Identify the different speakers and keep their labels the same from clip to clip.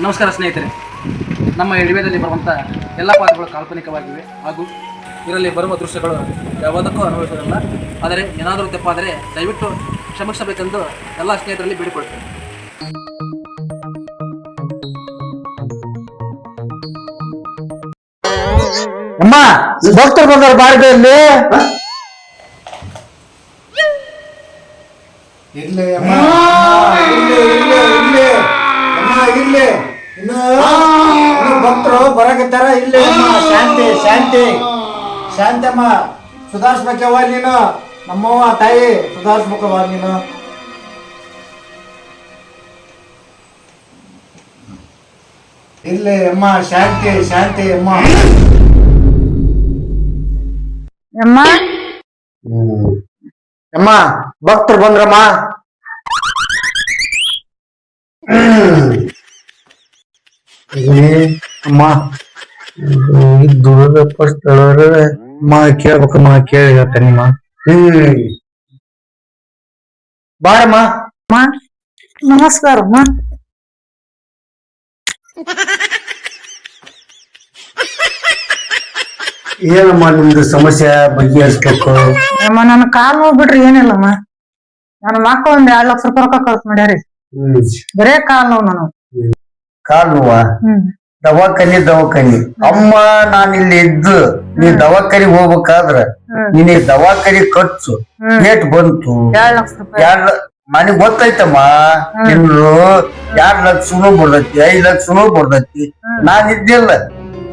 Speaker 1: ನಮಸ್ಕಾರ ಸ್ನೇಹಿತರೆ. ನಮ್ಮ ಎಡವೇದಲ್ಲಿ ಬರುವಂಥ ಎಲ್ಲ ಪಾತ್ರಗಳು ಕಾಲ್ಪನಿಕವಾಗಿವೆ ಹಾಗೂ ಇದರಲ್ಲಿ ಬರುವ ದೃಶ್ಯಗಳು ಯಾವುದಕ್ಕೂ ಅನುಭವಿಸೋದಿಲ್ಲ ಆದರೆ ಏನಾದರೂ ತಪ್ಪಾದರೆ ದಯವಿಟ್ಟು ಕ್ಷಮಿಸಬೇಕೆಂದು ಎಲ್ಲ ಸ್ನೇಹಿತರಲ್ಲಿ ಬೇಡಿಕೊಳ್ತೇನೆ
Speaker 2: ಅಮ್ಮ ಭಕ್ತರು ಬಂದವ್ರು ಬಾರ್ದು ಇಲ್ಲಿ.
Speaker 3: ಇರ್ಲಿ ಅಮ್ಮ. ಇರ್ಲಿ ಇರ್ಲಿ ಇರ್ಲಿ ಇನ್ನು ಭಕ್ತರು ಬರಕತ್ತಾರ ಇಲ್ಲಿ ಶಾಂತಿ ಶಾಂತಿ. ಶಾಂತಮ್ಮ ಅಮ್ಮ ಸುಧಾರಿಸ್ಬೇಕವ್ವ ನೀನು. ನಮ್ಮವ್ವ ತಾಯಿ ಸುಧಾರಿಸ್ಬೇಕವ್ವ ನೀನು. ಇಲ್ಲಿ ಅಮ್ಮ ಶಾಂತಿ ಶಾಂತಿ ಅಮ್ಮ.
Speaker 4: ಅಮ್ಮ?
Speaker 2: ಅಮ್ಮ ಭಕ್ತರು ಬಂದ್ರಮ್ಮ. ಅಮ್ಮ ದುರ್ಗಪ್ಪ ಸ್ಥಳವ್ರ ಅಮ್ಮ ಕೇಳ್ಬೇಕಮ್ಮ ಕೇಳಿ ಹೇಳ್ತಾನಿಮ್ಮ ಹ್ಮ್. ಬಾರಮ್ಮ.
Speaker 4: ಅಮ್ಮ ನಮಸ್ಕಾರ ಅಮ್ಮ.
Speaker 2: ಏನಮ್ಮ ನಿಮ್ದು ಸಮಸ್ಯೆ ಬಗೆಹರಿಸ್ಬೇಕು
Speaker 4: ಅಮ್ಮ ನನ್ನ ಕಾಲ್ ನೋಡ್ಬಿಟ್ರಿ ಏನಿಲ್ಲಮ್ಮ. ನನ್ನ ಮಕ್ಕಳು ಒಂದ್ ಎರಡ್ ಲಕ್ಷ ರೂಪಾಯಿ ರೊಕ್ಕ ಖರ್ಚು ಮಾಡ್ಯಾರಿ. ಬರೇ ಕಾಲ್ ನೋವು ನಾನು
Speaker 2: ಕಾಲ್ ನೋವಾ? ದವಾಖಾನಿ ದವಾಖಾನಿ. ಅಮ್ಮ ನಾನ್ ಇಲ್ಲಿ ಇದ್ದು ನೀ ದವಾಖಾನಿಗ್ ಹೋಗ್ಬೇಕಾದ್ರ
Speaker 4: ಹ್ಮ್.
Speaker 2: ದವಾಖಾನೆ ದವಾಖಾನಿ ಖರ್ಚು. ಏಟ್ ಬಂತು.
Speaker 4: ಎರಡ್
Speaker 2: ನನಗ್ ಗೊತ್ತೈತಮ್ಮ ನಿಮ್ದು ಎರಡ್ ಲಕ್ಷನೂ ಬರ್ತೈತಿ ಐದ್ ಲಕ್ಷನೂ ಬರ್ತೈತಿ. ನಾನ್ ಇದ್ದಿಲ್ಲ.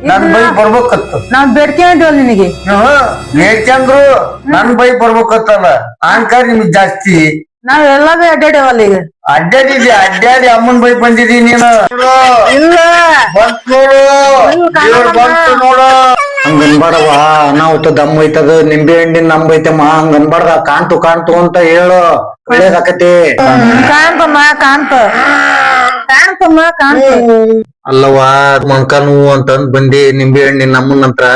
Speaker 2: ನನ್ ಬೈ ಬರ್ಬೇಕತ್ತು.
Speaker 4: ನಾವ್ ಬೇಡ್ಕೊಂಡಿವಲ್ ನಿನಗೆ.
Speaker 2: ಬೇಕಂದ್ರು ನನ್ ಬೈ ಬರ್ಬೇಕತ್ತಲ್ಲ. ಅಹಂಕಾರ ನಿಮ್ಗ್ ಜಾಸ್ತಿ.
Speaker 4: ನಾವ್ ಎಲ್ಲ ಬಿ ಅಡ್ಡಾಡ್ಯವಲ್ಲ ಈಗ?
Speaker 2: ಅಡ್ಡಾಡಿದ್ಯ ಅಡ್ಡಾಡಿ ಅಮ್ಮನ್ ಬೈ ಬಂದಿದಿ ನೀನು?
Speaker 4: ಇಲ್ಲ.
Speaker 2: ಬಂತ್ ನೋಡು. ಬಂತು ಹಂಗ ಅನ್ಬಾಡವ ಅನಾಹುತ ದಮ್ ಐತದ ನಿಂಬೆ ಹಣ್ಣಿನ ನಮ್ ಐತಮ್ಮ ಹಂಗ ಅನ್ಬಾರ್ದ ಕಾಣ್ತು ಕಾಣ್ತು ಅಂತ ಹೇಳು. ಒಳ್ಳೇದಾಕತಿ.
Speaker 4: ಕಾಣ್ತಮ್ಮ ಕಾಣ್ತ. ಕಾಣ್ತಮ್ಮ ಕಾಣ್ತ.
Speaker 2: ಅಲ್ಲವಾ ಮಂಕ ನೋವು ಅಂತಂದ್ ಬಂದಿ ನಿಂಬೆ ಹಣ್ಣಿನ ನಮ್ಮನಂತ್ರ ನಂತರ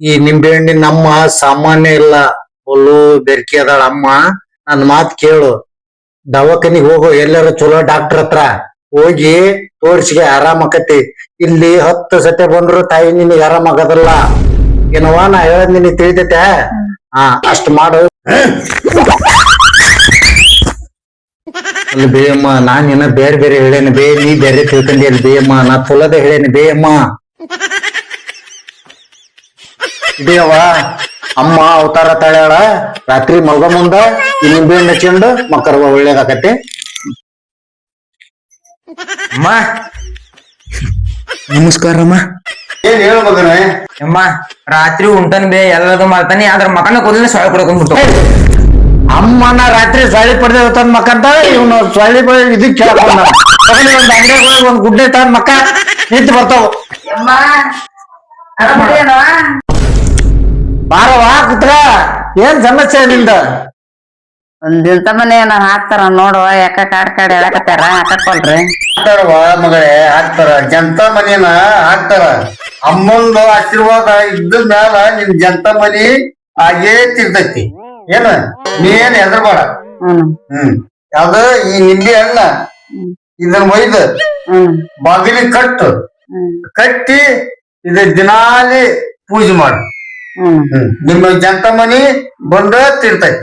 Speaker 2: ಈ ನಿಂಬೆ ಹಣ್ಣಿನ ನಮ್ಮ ಸಾಮಾನ್ಯ ಇಲ್ಲ. ಒಲ್ಲು ಬೆರ್ಕಿ ಅದಾಳ ಅಮ್ಮ. ನನ್ ಮಾತ್ ಕೇಳು. ದವಾಖಾನಿಗ್ ಹೋಗು ಎಲ್ಲಾರ ಚಲೋ ಡಾಕ್ಟರ್ ಹತ್ರ ಹೋಗಿ ತೋರ್ಸಿಗೆ ಆರಾಮ್ ಆಕತಿ. ಇಲ್ಲಿ ಹತ್ತು ಸತೆ ಬಂದ್ರು ತಾಯಿ ನಿನಗೆ ಆರಾಮ್ ಆಗದಲ್ಲ. ಏನವ್ವ, ನಾ ಹೇಳದ್ ನಿನಗೆ ತಿಳಿತೈತೆ? ಹಾ, ಅಷ್ಟ್ ಮಾಡು. ಅಲ್ಲಿ ಬೇಯಮ್ಮ, ನಾನ್ ಏನ ಬೇರೆ ಬೇರೆ ಹೇಳೇನಿ ಬೇ, ನೀ ಬೇರೆ ತಿಳ್ಕೊಂಡಿ ಅಲ್ಲಿ ಬೇಯಮ್ಮ, ನಾ ಚಲೋದ ಹೇಳೇನಿ ಬೇಯಮ್ಮ ಇದೇವ ಅಮ್ಮ ಅವತಾರ ತಾಳ್ಯಾಳ ರಾತ್ರಿ ಮಲ್ಗ ಮುಂದ ಈ ನಿಂಬೆ ಹಣ್ಣು ಹಚ್ಕೊಂಡು ಮಕ್ಕರ್ವ ಒಳ್ಳೇದಾಕತಿ
Speaker 5: ಅಮ್ಮ.
Speaker 2: ನಮಸ್ಕಾರ ಅಮ್ಮ. ಏನ್ ಹೇಳ ಮಗನೇ?
Speaker 5: ಅಮ್ಮ ರಾತ್ರಿ ಉಂಟನ್ ಬೇ ಎಲ್ಲದು ಮಾಡ್ತಾನೆ ಅದ್ರ ಮಕನ ಕೂದಲಿನ ಸೊಳ್ಳೆ ಕೊಡ್ಕೊಂಡ್ಬಿಟ್ಟು
Speaker 2: ಅಮ್ಮನ ರಾತ್ರಿ ಸೊಳ್ಳಿ ಪಡೆದ ತಂದ್ ಮಕ್ಕಂತ ಇವನು ಸೊಳ್ಳಿ ಪಡೆ ಇದಕ್ ಕೇಳ್ಕೊಂಡ. ಒಂದ್ ಅಂಗಡಿ ಒಂದ್ ಗುಡ್ಡೆ ತಂದ್ ಮಕ್ಕ ನಿಂತು ಬರ್ತಾವ. ಬಾರವಾ ಕುತ್ರ ಏನ್ ಸಮಸ್ಯೆ ನಿಂದ?
Speaker 4: ಒಂದ್ ದಿವಸ ಮನೆ ಏನ ಹಾಕ್ತಾರ ನೋಡುವ ಯಾಕ ಕಾಡ್ ಕಾಡ್ ಹೇಳಕತ್ತಾರ? ಹಾಕಲ್ರಿ
Speaker 2: ಹಾಕ್ತಾರವ ಮಗಳೇ ಹಾಕ್ತಾರ. ಜಂತ ಮನೇನ ಹಾಕ್ತಾರ. ಅಮ್ಮಂದು ಆಶೀರ್ವಾದ ಇದ್ದ ಮ್ಯಾಲ ನಿನ್ ಜಂತ ಮನಿ ಆಗೇ ತಿರ್ತೈತಿ. ಏನ? ನೀ ಏನ್ ಹೆದರ್ಬೇಡ.
Speaker 4: ಹ್ಮ್.
Speaker 2: ಹ್ಮ್. ಯಾವ್ದ? ಈ ನಿಂಬೆ ಹಣ್ಣ. ಇದನ್ನ ಒಯ್ದು
Speaker 4: ಹ್ಮ್.
Speaker 2: ಬಾಗಿಲಿಗೆ ಕಟ್ಟು. ಕಟ್ಟಿ ಇದ ದಿನಾಲಿ ಪೂಜೆ ಮಾಡು. ನಿಮ್ಮ ಜಂತ ಮನಿ ಬಂದ ತಿರ್ತೈತಿ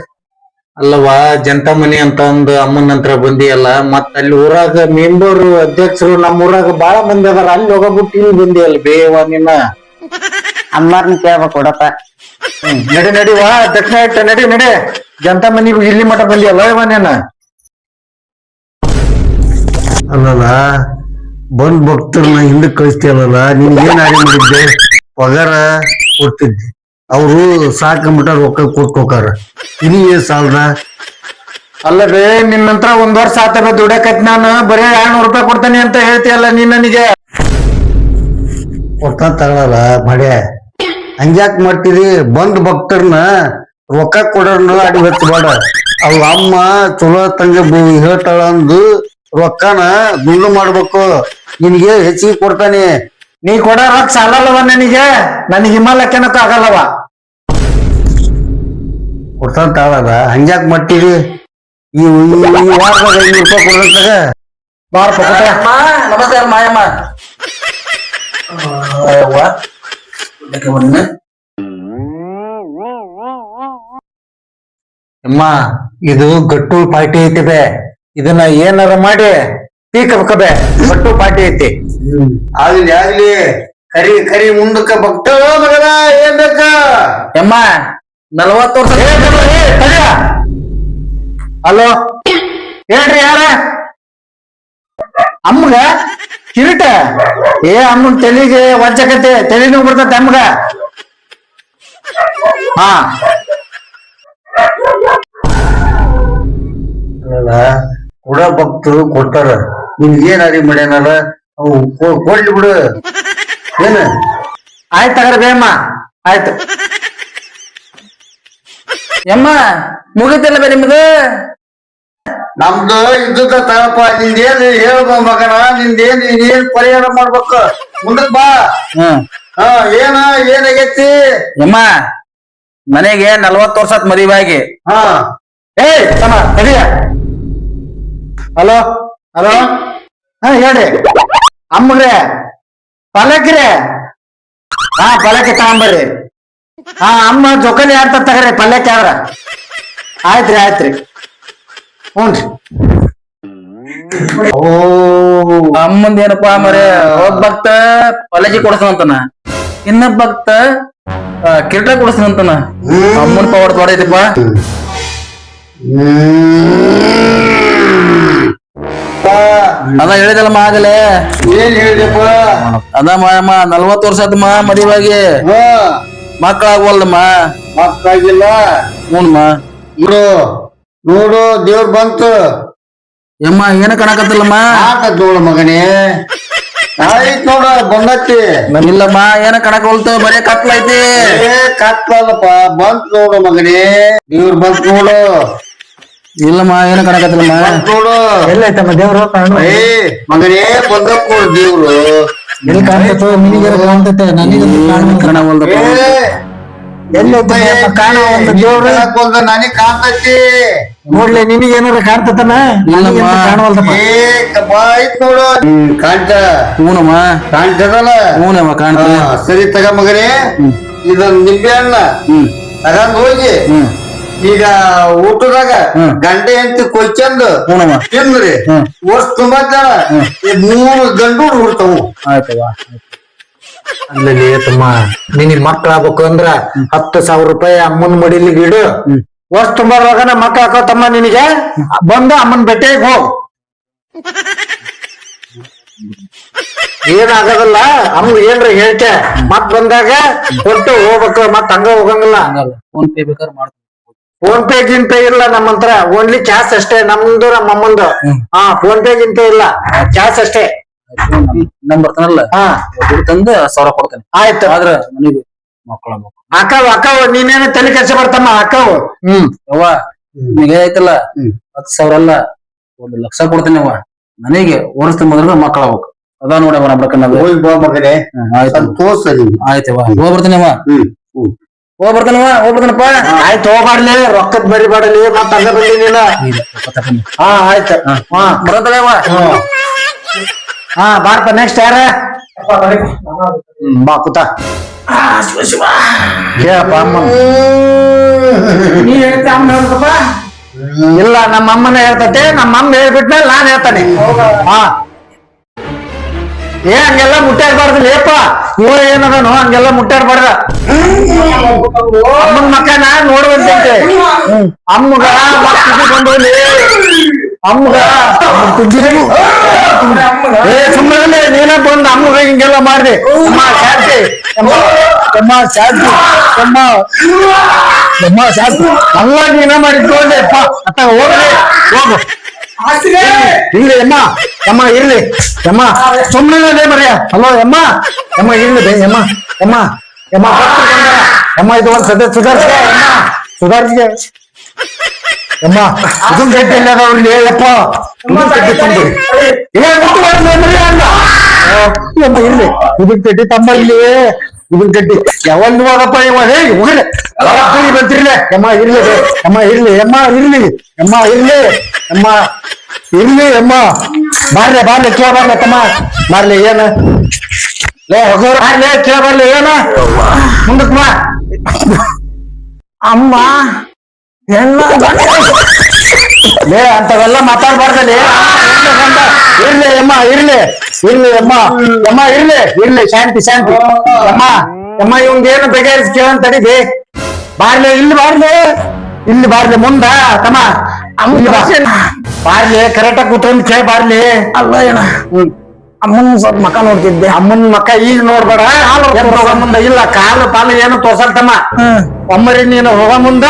Speaker 2: ಅಲ್ಲವಾ ಜಂತ ಮನಿ ಅಂತ ಒಂದು ಅಮ್ಮನ ನಂತರ ಬಂದಿಯಲ್ಲ ಮತ್ತ ಅಲ್ಲಿ ಊರಾಗ ಮೆಂಬರು ಅಧ್ಯಕ್ಷರು ನಮ್ಮ ಊರಾಗ ಬಾಳ ಮಂದಿ ಅದಾರ ಅಲ್ಲಿ ಹೋಗಬಿಟ್ಟು ಇಲ್ಲಿ ಬಂದಿಯಲ್ಲ ಬೇವ ನಿನ್ನ.
Speaker 4: ಅಮ್ಮಾರ್ನ ಕೇಳ್ಬೇಕು ಕೊಡಪ್ಪ.
Speaker 2: ನಡಿ ನಡಿ ವಾ ದಕ್ಷಿಣ ಇಟ್ಟ ನಡಿ ನಡಿ. ಜಂತ ಮನಿಗೂ ಇಲ್ಲಿ ಮಠ ಬಂದಿಯಲ್ಲ ಇವ ನೀನ. ಅಲ್ಲಲ್ಲ ಬಂದ್ ಭಕ್ತರನ್ನ ಹಿಂದಕ್ ಕಳಿಸ್ತೀಯಲ್ಲ ನೀನ್ ಏನ್ ಆಗಿ ಮಾಡಿದ್ದೆ? ಪಗಾರ ಕೊಡ್ತಿದ್ದೆ ಅವರು ಸಾಕಂಬಿಟ್ಟ ರೊಕ್ಕ ಕೊಟ್ಟು ಹೋಗಾರ ಇನಿ ಏನ್ ಸಾಲದ ಅಲ್ಲದೆ ನಿನ್ನ ನಂತರ ಒಂದ್ ವರ್ಷ ಆತರ ದುಡಕತ್ ನಾನು? ಬರೀ ಎರಡ್ನೂರು ರೂಪಾಯಿ ಕೊಡ್ತಾನೆ ಅಂತ ಹೇಳ್ತೀಯಲ್ಲ ನೀನ್ ನನಗೆ? ಕೊಡ್ತ ತಗೊಳಲ್ಲ ಮಡೆ ಹಂಗ್ಯಾಕ್ ಮಾಡ್ತೀರಿ? ಬಂದ್ ಭಕ್ತರ್ನ ರೊಕ್ಕ ಕೊಡೋರ್ನ ಅಡಿ ಹಚ್ಚಬೇಡ. ಅವ್ ಅಮ್ಮ ಚಲೋ ತಂಗ ಹೇಳ್ತಾಳ ಅಂದು ರೊಕ್ಕನ ದುಡ್ಡು ಮಾಡ್ಬೇಕು. ನಿನಗೆ ಹೆಚ್ಚಿಗೆ ಕೊಡ್ತಾನೆ. ನೀ ಕೊಡ ರೊಕ್ಕ ಸಾಲಲ್ಲವ ನನಗೆ? ನನಗೆ ಹಿಮಾಲಯಕ್ಕೆ ಆಗಲ್ಲವ. ಕೊಡ್ತಾನ ತಾಳಲ್ಲ ಹಂಗ್ಯಾಕ್ ಮಾಡ್ತೀರಿ ಈ ಈ ವಾರದಾಗ ಐನೂರು ರೂಪಾಯಿ ಕೂತ
Speaker 1: ಅಮ್ಮ ನಮಸ್ಕಾರ ಮಾಯಮ್ಮ.
Speaker 3: ಅಮ್ಮ ಇದು ಗಟ್ಟು ಪಾರ್ಟಿ ಐತಿ ಬೇ. ಇದನ್ನ ಏನಾರ ಮಾಡಿ ಪೀಕ ಬೇ. ಗಟ್ಟು ಪಾರ್ಟಿ ಐತಿ. ಆಗ್ಲಿ ಆಗ್ಲಿ. ಕರಿ ಕರಿ ಮುಂದಕ್ಕ ಭಕ್ತ ಮಗನ ಏನ್ ಬೇಕ?
Speaker 1: ಯಮ್ಮ ನಲವತ್ತು ವರ್ಷ
Speaker 3: ಹಲೋ? ಹೇಳ್ರಿ ಯಾರ? ಅಮ್ಮಗ ಕಿರೀಟ? ಏ ಅಮ್ಮನ್ ತಲೆಗೆ ವಂಚಕತೆ ತಲೆ ನೋವು ಬರ್ತೈತೆ ಅಮ್ಮಗ. ಹಾ. ಕೂಡ ಭಕ್ತರು ಕೊಡ್ತಾರ. ನಿಮ್ಗೆ ಏನ್ ಅಡಿ ಮಾಡ್ಯಾನಲ್ಲ? ಅವು ಕೊಡ್ಲಿ ಬಿಡು. ಏನ? ಆಯ್ತು ತಗರ ಬೇಮ್ಮ. ಆಯ್ತು.
Speaker 1: ಯಮ್ಮ ಮುಗಿತಿಲ್ಲ ಬೇ ನಿಮ್ದು?
Speaker 3: ನಮ್ದು ಇದ್ದದ ತಗಪ್ಪ ನಿಂದೇನ್ ಹೇಳ್ಬ ಮಗನ ನಿಂದೇನ್ ಏನು ಪರಿಹಾರ ಮಾಡ್ಬೇಕು? ಮುಂದಕ್ ಬಾ.
Speaker 1: ಹ್ಮ್
Speaker 3: ಹಾ ಏನ ಏನಾಗೈತಿ?
Speaker 1: ಯಮ್ಮ ಮನೆಗೆ ನಲವತ್ತು ವರ್ಷದ ಆತ್ ಮದುವೆ ಏಯ್
Speaker 3: ಹಾ. ಏ ತಮ್ಮ ತಡಿಯ ಹಲೋ ಹಲೋ. ಹಾ ಹೇಳಿ. ಅಮ್ಮಗ್ರೆ ಪಲಕ್ರೆ. ಹಾ ಪಲಕ್ಕೆ ತಗೊಂಬರ್ರಿ. ಹಾ ಅಮ್ಮ ಜೊಕಲಿ ಅಂತ ತಗ್ರಿ ಪಲ್ಯಕ್ಕೆ ಆದ್ರ ಆಯ್ತ್ರಿ ಆಯ್ತ್ರಿ. ಹ್ಞೂನ್ರಿ ಓ
Speaker 1: ಅಮ್ಮಂದ ಏನಪ್ಪಾ ಮರೆ ಒಬ್ಬ ಭಕ್ತ ಕಾಲೇಜಿ ಕೊಡಸನಂತನ ಇನ್ನೊಬ್ಬ ಭಕ್ತ ಆ, ಕಿರೀಟ ಕೊಡಸನಂತನ. ಅಮ್ಮನ ಪವರ್ ತೊಡೈತಿಪ್ಪ ಅದ ಹೇಳಿದಲ್ಲಮ್ಮ ಆಗಲೇ.
Speaker 3: ಏನ್ ಹೇಳಿದಪ್ಪ?
Speaker 1: ಅದ ಮಾಯಮ್ಮ ನಲ್ವತ್ತು ವರ್ಷ ಮದುವಾಗಿ.
Speaker 3: ಹಾ.
Speaker 1: ಮಕ್ಕಳಾಗವಲ್ದಮ್ಮ
Speaker 3: ಮಕ್ಕಾಗಿಲ್ಲ
Speaker 1: ಹ್ಞೂನ್ಮ
Speaker 3: ನೋಡು ನೋಡು ದೇವ್ರ ಬಂತು.
Speaker 1: ಯಮ್ಮ ಏನ ಕಾಣಕತ್ತಿಲ್ಲಮ್ಮ?
Speaker 3: ಆಟದ್ ನೋಡು ಮಗನೇ? ಆಯ್ತ್ ನೋಡ ಬಂದತ್ತಿ
Speaker 1: ಇಲ್ಲಮ್ಮ ಏನ ಕಾಣಕವಲ್ತು? ಬರೇ ಕತ್ಲೈತಿ
Speaker 3: ಏ ಕತ್ತಲ್ಲಪ್ಪ ಬಂತ್ ನೋಡು ಮಗನೇ. ದೇವ್ರ ಬಂತ್ ನೋಡು.
Speaker 1: ಇಲ್ಲಮ್ಮ ಏನ ಕಣಕತ್ತಲ್ಲಮ್ಮ?
Speaker 3: ನೋಡು.
Speaker 2: ಎಲ್ಲೈತಮ್ಮ ದೇವ್ರು
Speaker 3: ಏ ಮಗನೇ ಬಂದಕ್ ನೋಡು ದೇವ್ರು.
Speaker 2: ಎಲ್ಲಿ ಕಾಣ್ತೈತೋ ನಿನಗೆ ಕಾಣ್ತೈತೆ ನನಗೆ
Speaker 1: ಕಾಣವಲ್ದಪ್ಪ
Speaker 2: ಎಲ್ಲೈತೆ ಕಾಣ ಒಂದು ದೇವ್ರು
Speaker 3: ನನಗ್ ಕಾಣ್ತೈತಿ.
Speaker 2: ನೋಡ್ಲಿ ನಿನಗೆ ಏನಾರ ಕಾಣ್ತತನ
Speaker 1: ಇಲ್ಲಮ್ಮ.
Speaker 2: ಕಾಣವಲ್ದಪ್ಪ?
Speaker 3: ಏ ಕಬ್ಬ ಆಯ್ತ್ ನೋಡು. ಕಾಣ್ತ.
Speaker 1: ಹ್ಞೂನಮ್ಮ.
Speaker 3: ಕಾಣ್ತದಲ್ಲ?
Speaker 1: ಹ್ಞೂನಮ್ಮ ಕಾಣ್ತದೆ
Speaker 3: ಸರಿ ತಗ ಮಗನೇ. ಇದನ್ ನಿಂಬೆ ಹಣ್ಣ. ತಗೊಂಡ್ ಹೋಗಿ.
Speaker 1: ಹ್ಮ್.
Speaker 3: ಈಗ ಊಟದಾಗ
Speaker 1: ಹ್ಮ್.
Speaker 3: ಗಂಟೆ ಹೆಂಡತಿ ಕೊಯ್ಚಂದು ತಿಂದ್ರಿ. ವರ್ಷ ತುಂಬಾ ಮೂರು ಗಂಡು ಹುಡ್ತಾವು.
Speaker 1: ಆಯ್ತವ್ವ.
Speaker 3: ಅಲ್ಲಿ ತಮ್ಮ ನಿನಗ್ ಮಕ್ಳಾಗ್ಬೇಕು ಅಂದ್ರ ಹತ್ತು ಸಾವಿರ ರೂಪಾಯಿ ಅಮ್ಮನ್ ಮಡಿಲಿಗೆ ಇಡು. ವರ್ಷ ತುಂಬಾರ್ವಾಗ ಮಗನ ಮಕ್ಳ ಹಾಕೋತಮ್ಮ ನಿನಗೆ. ಬಂದು ಅಮ್ಮನ್ ಬೆಟ್ಟೆಗೆ ಹೋಗ್. ಏನಾಗದಲ್ಲ? ಅಮ್ಮ ಏನ್ರ ಹೇಳ್ತೆ? ಮತ್ ಬಂದಾಗ ಕೊಟ್ಟು ಹೋಗ್ಬೇಕು. ಮತ್ ಹಂಗ ಹೋಗಂಗಿಲ್ಲ.
Speaker 1: ಹಂಗಲ್ಲ. ಫೋನ್ ಪೇ ಬೇಕಾದ್ರೆ ಮಾಡ್ತೀನಿ
Speaker 3: ಫೋನ್ ಪೇ ಗಿನ್ ಪೇ ಇಲ್ಲ ನಮ್ಮ ಹತ್ರ. ಓನ್ಲಿ ಕ್ಯಾಶ್ ಅಷ್ಟೇ ನಮ್ದು ನಮ್ಮ ಅಮ್ಮಂದು. ಹಾ ಫೋನ್ ಪೇ ಗಿನ್ ಪೇ ಇಲ್ಲ. ಕ್ಯಾಶ್ ಅಷ್ಟೇ.
Speaker 1: ನಂಬರ್ ಬರ್ತಾನಲ್ಲ?
Speaker 3: ಹಾ.
Speaker 1: ತಂದು ಸಾವಿರ ಕೊಡ್ತೇನೆ.
Speaker 3: ಆಯ್ತು.
Speaker 1: ಆದ್ರ ನನಗೆ ಮಕ್ಕಳ
Speaker 3: ಅಕ್ಕವ್ ಅಕ್ಕವ್ ನೀನೇನು ತಲೆ ಕೆಲಸ ಬರ್ತಮ್ಮ ಅಕ್ಕವ್. ಹ್ಮ್.
Speaker 1: ಅವ್ವ ನಿಮಗೆ ಐತಲ್ಲ ಹತ್ ಸಾವಿರ ಅಲ್ಲ. ಒಂದು ಲಕ್ಷ ಕೊಡ್ತೇನೆ ಅವ್ವ ನನಗೆ ವರ್ಷ ಮೊದಲು ಹೋಗ್ ಅದ ನೋಡಿ ನಮ್ಮ ಕಣ್ಣಲ್ಲಿ.
Speaker 3: ಹೋಗಿ ಮಗನೇ.
Speaker 1: ಆಯ್ತು.
Speaker 3: ಸಂತೋಷ
Speaker 1: ಆಯ್ತು ಅವ್ವ ಬರ್ತೀನವ್ವ
Speaker 3: ಹ್ಮ್.
Speaker 1: ಹೋಗ್ ಬರ್ತಾನವ್ವ ಹೋಗ್ ಬರ್ತಾನಪ್ಪ.
Speaker 3: ಆಯ್ತು ಹೋಗ್ಬಾಡ್ಲಿ ರೊಕ್ಕದ್ ಬರಿ ಬಾಡಲಿ ಮತ್ತ ಹಂಗ ಬಂದಿ ನೀನ. ಹಾ ಆಯ್ತು. ಹಾ.
Speaker 1: ಬರತ್ತಲ್ಲವ್ವ
Speaker 3: ಹ್ಮ್. ಹಾ ಬಾರಪ್ಪ ನೆಕ್ಸ್ಟ್ ಯಾರ? ಬಾ ಕೂತ. ಕೇಳಪ್ಪ ಅಮ್ಮ.
Speaker 1: ನೀ ಹೇಳ್ತಿ ಅಮ್ಮ ಹೇಳ್ತಪ್ಪ
Speaker 3: ಇಲ್ಲ ನಮ್ಮ ಅಮ್ಮನ ಹೇಳ್ತತೆ ನಮ್ಮ ಅಮ್ಮ ಹೇಳ್ಬಿಟ್ಮೇಲೆ ನಾನ್ ಹೇಳ್ತಾನೆ. ಹಾ. ಏ ಹಂಗೆಲ್ಲ ಮುಟ್ಟಾಡ್ಬಾರ್ದು ಲೇಪ ಇವ ಏನದನು ಹಂಗೆಲ್ಲ ಮುಟ್ಟಾಡ್ಬಾರ್ದ ಅಮ್ಮನ ಮಕ್ಕನ ನೋಡುವಂತೆ ಅಮ್ಮಗ ಮತ್ತ್ ಇದು ಬಂದೋಲಿ ಅಮ್ಮಗ ಕುಜ್ಜಿರಿ ಏ ಸುಮ್ಮನೆ ನೀನ ಬಂದು ಅಮ್ಮಗ ಹಿಂಗೆಲ್ಲ ಮಾಡ್ದೆ ಅಮ್ಮ ಶಾಂತಿ ಅಮ್ಮ ಅಮ್ಮ ಶಾಂತಿ ಅಮ್ಮ ಅಮ್ಮ ಶಾಂತಿ ಎಲ್ಲ ನೀನ ಮಾಡಿಟ್ಕೊಂಡೆ ಅಪ್ಪ ಅತ್ತ ಹೋಗ್ರಿ ಹೋಗು ಇರ್ಲಿ ಅಮ್ಮ ಅಮ್ಮ ಇರ್ಲಿ ಅಮ್ಮ ಸುಮ್ಮನೆ ಮರ್ಯ ಹಲೋ ಅಮ್ಮ ಅಮ್ಮ ಇರ್ಲಿ ಬೇ ಅಮ್ಮ ಅಮ್ಮ ಅಮ್ಮ ಭಕ್ತರು ಬಂದಾರ. ಅಮ್ಮ ಇದು ಒಂದು ಸದ್ಯ ಸುಧಾರಿಸಿದೆ ಅಮ್ಮ ಸುಧಾರಿಸಿದೆ ಅಮ್ಮ ಇದನ್ ಗಡ್ಡೆ ಎಲ್ಲ ಅವ್ರಿಗೆ ಅಪ್ಪ ಇದನ್ ಗಡ್ಡೆ ತಂದು ಏ ಮುಟ್ಟು ಬರ್ಲಿ ಮರ್ಯ ಅಲ್ಲ ಓ, ಅಮ್ಮ ಇರ್ಲಿ ಇದನ್ ಗಡ್ಡೆ ತಮ್ಮ ಇಲ್ಲಿ ಇದನ್ ಗಡ್ಡಿ ಯಾವನ್ ಹೋಗಪ್ಪ ಇವ ಹೇ ಹೋಗ್ರಿ ಬಂತಿರ್ಲೆ ಅಮ್ಮ ಇರ್ಲಿ ಬೇ. ಅಮ್ಮ ಇರ್ಲಿ ಅಮ್ಮ ಇರ್ಲಿ ಅಮ್ಮ ಇರ್ಲಿ ಅಮ್ಮ ಇರ್ಲಿ ಅಮ್ಮ ಬಾರ್ಲೆ ಬಾರ್ಲೆ ಕೇಳ ಬಾರ್ಲೆ ತಮ್ಮ ಬಾರ್ಲೆ ಏನ ಲೇ ಹೋಗೋರು ಬಾರ್ಲೆ ಕೇಳ ಬಾರ್ಲೆ ಏನ ಮುಂದಕ್ ಬಾ ಅಮ್ಮ ಎಲ್ಲ ಲೇ ಅಂತವೆಲ್ಲ ಮಾತಾಡ್ಬಾರ್ದಲ್ಲಿ. ಇರ್ಲಿ ಅಮ್ಮ ಇರ್ಲಿ. ಇರ್ಲಿ ಅಮ್ಮ. ಅಮ್ಮ ಇರ್ಲಿ ಇರ್ಲಿ ಶಾಂತಿ ಶಾಂತಿ. ಅಮ್ಮ ಅಮ್ಮ ಇವಂಗ ಏನು ಬಗೆಹರಿಸಿ ಕೇಳಂತ ತಡಿದಿ ಬಾರ್ಲೆ ಇಲ್ಲಿ ಬಾರ್ಲೆ. ಇಲ್ಲಿ ಬಾರ್ಲೆ ಮುಂದ. ತಮ್ಮ ಇಲ್ಲಿ ಬಾ. ಬಾರ್ಲೆ ಕರೆಕ್ಟ್ ಆಗಿ ಕೂತ್ಕೊಂಡು ಕೇಳಿ ಬಾರ್ಲಿ. ಅಲ್ಲ ಏನ ಅಮ್ಮನ್ ಸ್ವಲ್ಪ ಮಕ್ಕ ನೋಡ್ತಿದ್ದೆ. ಅಮ್ಮನ್ ಮಕ್ಕ ಈಗ ನೋಡ್ಬೇಡ. ಹೋಗೋ ಮುಂದ. ಇಲ್ಲ ಕಾಲು ಪಾಲು ಏನು ತೋರ್ಸಲ್ತಮ್ಮ. ಒಮ್ಮರಿ ನೀನು ಹೋಗೋ ಮುಂದ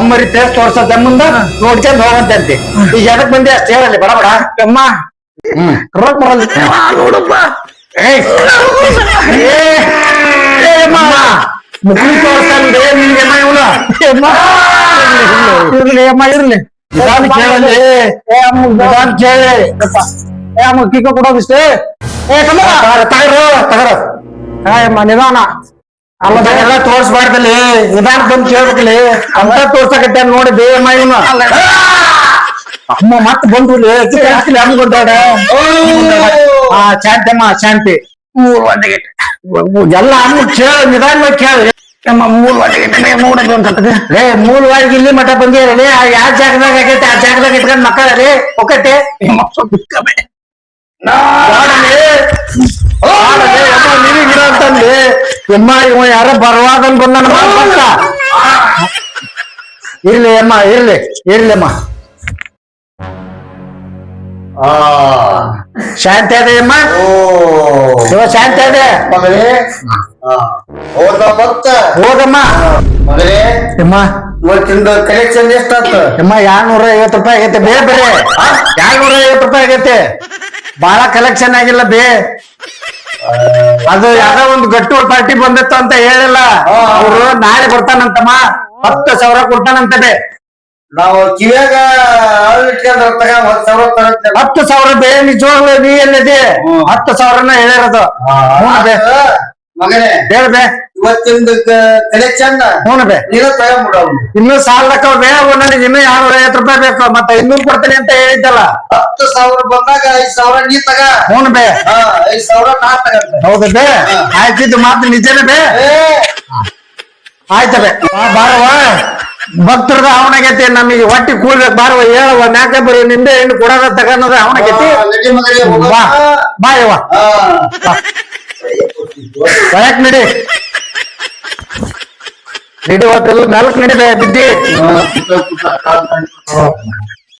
Speaker 3: ಒಮ್ಮರಿ ಟೇಸ್ಟ್ ತೋರ್ಸತ್ತ ಮುಂದ ನೋಡ್ಕೊಂಡ್ ಹೋಗಂತಂತೆ ಈಗ ಎದಕ್ ಬಂದೆ? ಅಷ್ಟು ಹೇಳಲ್ಲಿ ಬಡ ಬಡ ಅಮ್ಮ. ರೊಕ್ಕ ಬರಲ್ಲ. ನೋಡಪ್ಪ ಏಯ್ ಏ, ಏ ಅಮ್ಮ. ಮುಕ್ಳಿ ತೋರ್ಸಂದೆ ನಿನ್ಗೆ ಅಮ್ಮ ಇವನು. ಇರ್ಲಿ ಅಮ್ಮ ಇರ್ಲಿ ಕೇಳಲಿ ಕೇಳಿ. ಏ ಅಮ್ಮ ಕಿಕ್ಕ ಕೊಡೋದಿಷ್ಟೇ ಏ ತಮ್ಮ ತಗರು ತಗರು ಏ ಅಮ್ಮ ನಿಧಾನ. ಅಲ್ಲ ಎಲ್ಲ ತೋರ್ಸ್ಬಾರ್ದಲ್ಲಿ. ನಿಧಾನ ಬಂದು ಕೇಳ್ಬೇಕಲ್ಲಿ. ಅಂತ ತೋರ್ಸಕತ್ತೆ ನೋಡಿ ದೇವಮ್ಮ ಇವನು ಅಮ್ಮ ಮತ್ತೆ ಬಂದು ಹಾಕಿಲ್ಲ ಅಮ್ಮ ಗೊಂಡಾಡ ಹಾ ಶಾಂತಿ ಅಮ್ಮ ಶಾಂತಿ. ಮೂರು ಗಂಟೆಗೆ ಎಲ್ಲ ಅಮ್ಮ ಕೇಳ ನಿಧಾನವಾಗಿ ಕೇಳ. ನಮ್ಮ ಮೂರು ಗಂಟೆಗೆ ನೋಡಕ್ಕೆ ಅಂತ ರೇ ಮೂರು ವಾರಿಗೆ ಇಲ್ಲಿ ಮಠ ಬಂದಿರಲಿ. ಯಾವ ಜಾಗದಾಗ ಆಗೈತೆ ಆ ಜಾಗದಾಗ ಇಟ್ಕೊಂಡ್ ಮಕ್ಕಳಲ್ಲಿ. ಒಕ್ಕಟ್ಟೆ. ನಿನಗಿರ ಅಂತಂದು ಎಮ್ಮ ಇವ ಯಾರ ಬರವಾದನ್ ಬಂದ ಪಕ್ಕ ಇರ್ಲಿ ಅಮ್ಮ ಇರ್ಲಿ ಇರ್ಲಿ ಅಮ್ಮ
Speaker 2: ಆ
Speaker 3: ಶಾಂತಿ ಅದೇ ಅಮ್ಮ
Speaker 2: ಓ
Speaker 3: ಶಿವ ಶಾಂತಿ ಅದೇ
Speaker 2: ಮಗಳೇ ಆ, ಹೋದ ಮತ್ತ
Speaker 3: ಹೋಗಮ್ಮ
Speaker 2: ಮಗಳೇ
Speaker 3: ಅಮ್ಮ
Speaker 2: ಇವತ್ತಿಂದ ಕಲೆಕ್ಷನ್ ಎಷ್ಟಾತ
Speaker 3: ಅಮ್ಮ ಎರಡ್ನೂರ ಐವತ್ತು ರೂಪಾಯಿ ಆಗೈತೆ ಬೇ ಬೇರೆ ಎರಡ್ನೂರ ಐವತ್ತು ರೂಪಾಯಿ ಆಗೈತೆ ಬಾಳ ಕಲೆಕ್ಷನ್ ಆಗಿಲ್ಲ ಬೇ. ಅದು ಯಾವ್ದೋ ಒಂದು ಗಟ್ಟು ಪಾರ್ಟಿ ಬಂದಿತ್ತು ಅಂತ ಹೇಳಿಲ್ಲ. ಅವ್ರು ನಾಳೆ ಕೊಡ್ತಾನಂತಮ್ಮ. ಹತ್ತು ಸಾವಿರ ಕೊಡ್ತಾನಂತ ಬೇ.
Speaker 2: ನಾವು ಕಿವಿಯಾಗ ಹತ್ತು ಸಾವಿರ
Speaker 3: ಹತ್ತು ಸಾವಿರ ಬೇ ನಿಜವಾಗ್ಲೂ ನೀ ಎಲ್ಲಿದೆ? ಹತ್ತು ಸಾವಿರನ ಹೇಳಿರೋದು
Speaker 2: ಮಗನೇ ಚಂದ.
Speaker 3: ಹ್ಞೂ ಬೇ.
Speaker 2: ತಗೊಂಡ್ಬಿಡ
Speaker 3: ಇನ್ನೂ ಸಾಲಕ್ಕ ಬೇ ನನಗೆ ಇನ್ನೂ ಎರಡ್ನೂರ ಐವತ್ತು ರೂಪಾಯಿ ಬೇಕು ಮತ್ತೆ ಇನ್ನೂರು ಕೊಡ್ತೀನಿ ಅಂತ ಹೇಳಿದ್ದಲ್ಲ.
Speaker 2: ಹತ್ತು ಸಾವಿರ ಬಂದಾಗ ಐದ್ ಸಾವಿರ ನೀ ತಗ.
Speaker 3: ಹ್ಞೂ ಬೇ.
Speaker 2: ಐದು ಸಾವಿರ ನಾ ತಗ
Speaker 3: ಹೌದು ಬೇ. ಆಯ್ತಿದ್ದು ಮಾತು ನಿಜನೇ ಬೇ.
Speaker 2: ಆಯ್ತ
Speaker 3: ಆಯ್ತವೆ ಬಾರವ ಭಕ್ತರದ ಅವನಾಗೈತಿ ನಮಗೆ ಹೊಟ್ಟಿ ಕೂಡ್ಬೇಕು ಬಾರವ ಹೇಳವ ಮ್ಯಾಕ ಬರ ನಿಂದೆ ಹೆಣ್ಣು ಕೊಡೋದ ತಗೋದ ಅವನಾಗೈತಿ. ಬಾ ಬಾ. ಯವ್ವ
Speaker 2: ಹಾ.
Speaker 3: ಒಳಕ್ ನಡಿ. ನಡಿ ಹೋಗ್ತಿಲ್ಲ ನಾಲ್ಕು ನಡಿ ಬಿದ್ದಿ.